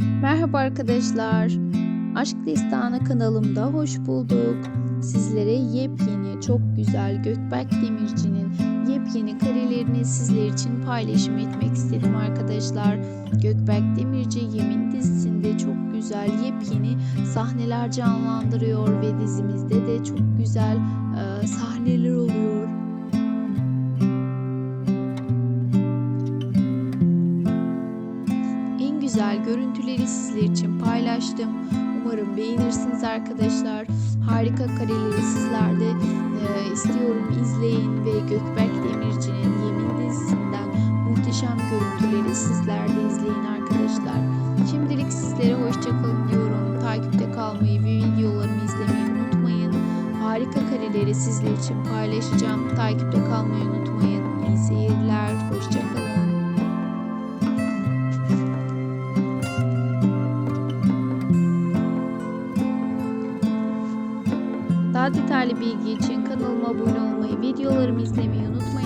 Merhaba arkadaşlar. Aşk Destanı kanalımda hoş bulduk. Sizlere yepyeni, çok güzel Gökberk Demirci'nin yepyeni karelerini sizler için paylaşım etmek istedim arkadaşlar. Gökberk Demirci Yemin dizisinde çok güzel yepyeni sahneler canlandırıyor ve dizimizde de çok güzel e, sahneler oluyor. Güzel görüntüleri sizler için paylaştım. Umarım beğenirsiniz arkadaşlar. Harika kareleri sizler de e, istiyorum izleyin ve Gökberk Demirci'nin Yemin dizisinden muhteşem görüntüleri sizler de izleyin arkadaşlar. Şimdilik sizlere hoşçakalın diyorum. Takipte kalmayı ve videolarımı izlemeyi unutmayın. Harika kareleri sizler için paylaşacağım. Takipte kalmayı unutmayın. Daha detaylı bilgi için kanalıma abone olmayı, videolarımı izlemeyi unutmayın.